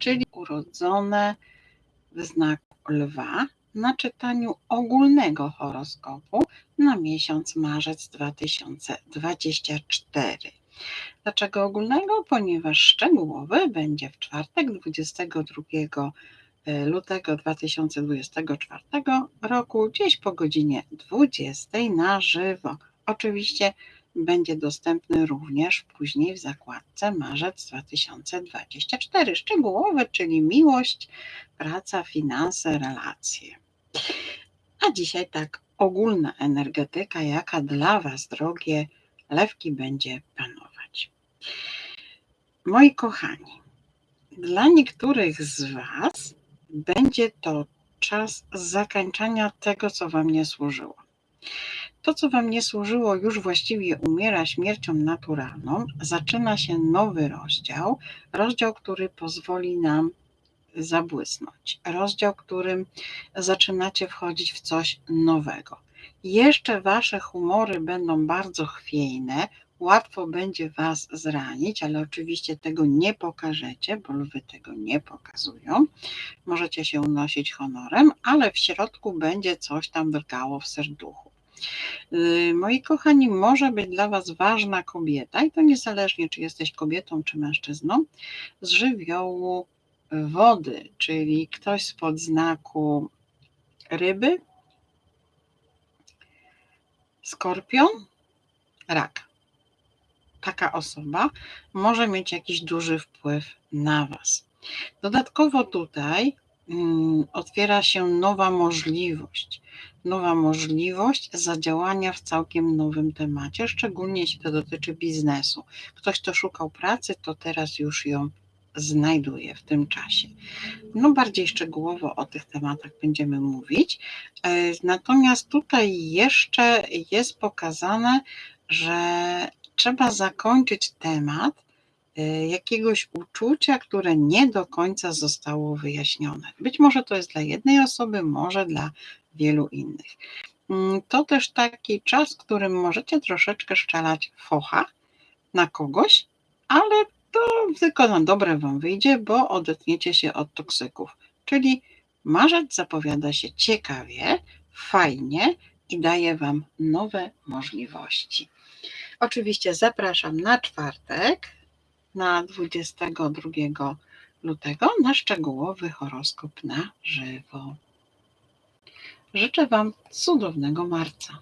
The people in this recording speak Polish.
czyli urodzone w znaku lwa na czytaniu ogólnego horoskopu na miesiąc marzec 2024. Dlaczego ogólnego? Ponieważ szczegółowy będzie w czwartek 22 lutego 2024 roku, gdzieś po godzinie 20 na żywo. Oczywiście będzie dostępny również później w zakładce marzec 2024. Szczegółowy, czyli miłość, praca, finanse, relacje. A dzisiaj tak ogólna energetyka, jaka dla Was, drogie lewki, będzie panować. Moi kochani, dla niektórych z Was będzie to czas zakończenia tego, co Wam nie służyło. To, co Wam nie służyło, już właściwie umiera śmiercią naturalną. Zaczyna się nowy rozdział, rozdział, który pozwoli nam zabłysnąć, rozdział, którym zaczynacie wchodzić w coś nowego. Jeszcze Wasze humory będą bardzo chwiejne, łatwo będzie Was zranić, ale oczywiście tego nie pokażecie, bo lwy tego nie pokazują. Możecie się unosić honorem, ale w środku będzie coś tam drgało w serduchu. Yy, moi kochani, może być dla Was ważna kobieta, i to niezależnie, czy jesteś kobietą, czy mężczyzną, z żywiołu wody, czyli ktoś spod znaku ryby, skorpion, rak. Taka osoba może mieć jakiś duży wpływ na Was. Dodatkowo tutaj otwiera się nowa możliwość nowa możliwość zadziałania w całkiem nowym temacie, szczególnie jeśli to dotyczy biznesu. Ktoś, kto szukał pracy, to teraz już ją znajduje w tym czasie. No bardziej szczegółowo o tych tematach będziemy mówić. E, natomiast tutaj jeszcze jest pokazane, że trzeba zakończyć temat jakiegoś uczucia, które nie do końca zostało wyjaśnione. Być może to jest dla jednej osoby, może dla wielu innych. Mm, to też taki czas, w którym możecie troszeczkę szczelać focha na kogoś, ale to tylko na dobre Wam wyjdzie, bo odetniecie się od toksyków. Czyli marzec zapowiada się ciekawie, fajnie i daje Wam nowe możliwości. Oczywiście zapraszam na czwartek, na 22 lutego, na szczegółowy horoskop na żywo. Życzę Wam cudownego marca.